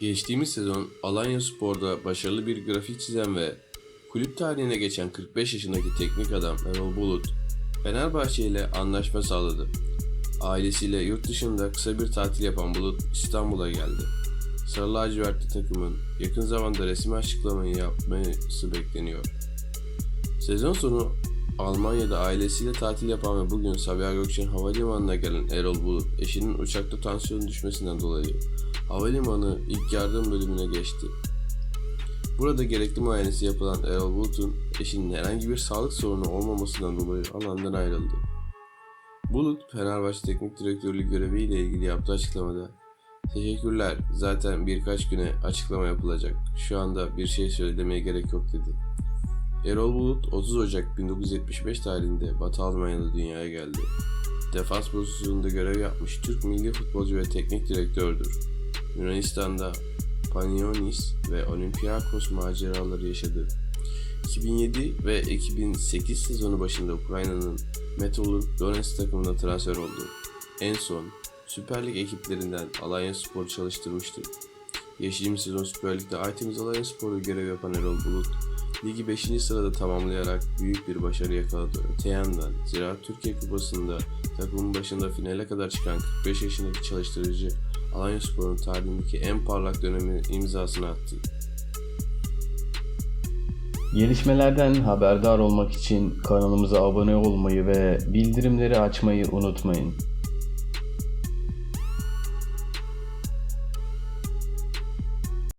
Geçtiğimiz sezon Alanya Spor'da başarılı bir grafik çizen ve kulüp tarihine geçen 45 yaşındaki teknik adam Erol Bulut, Fenerbahçe ile anlaşma sağladı. Ailesiyle yurt dışında kısa bir tatil yapan Bulut İstanbul'a geldi. Sarı lacivertli takımın yakın zamanda resmi açıklamayı yapması bekleniyor. Sezon sonu Almanya'da ailesiyle tatil yapan ve bugün Sabiha Gökçen Havalimanı'na gelen Erol Bulut eşinin uçakta tansiyon düşmesinden dolayı havalimanı ilk yardım bölümüne geçti. Burada gerekli muayenesi yapılan Erol Bulut'un eşinin herhangi bir sağlık sorunu olmamasından dolayı alandan ayrıldı. Bulut, Fenerbahçe Teknik Direktörlüğü göreviyle ilgili yaptığı açıklamada Teşekkürler, zaten birkaç güne açıklama yapılacak. Şu anda bir şey söylemeye gerek yok dedi. Erol Bulut 30 Ocak 1975 tarihinde Batı Almanya'da dünyaya geldi. Defans pozisyonunda görev yapmış Türk milli futbolcu ve teknik direktördür. Yunanistan'da Panionis ve Olympiakos maceraları yaşadı. 2007 ve 2008 sezonu başında Ukrayna'nın Metalurg Donetsk takımına transfer oldu. En son Süper Lig ekiplerinden Alanya Spor çalıştırmıştı. Geçtiğimiz sezon Süper Lig'de Aytemiz Alanya Spor'u görev yapan Erol Bulut, ligi 5. sırada tamamlayarak büyük bir başarı yakaladı. Öte yandan Ziraat Türkiye Kupası'nda takımın başında finale kadar çıkan 45 yaşındaki çalıştırıcı Alanya Spor'un tarihindeki en parlak dönemi imzasını attı. Gelişmelerden haberdar olmak için kanalımıza abone olmayı ve bildirimleri açmayı unutmayın.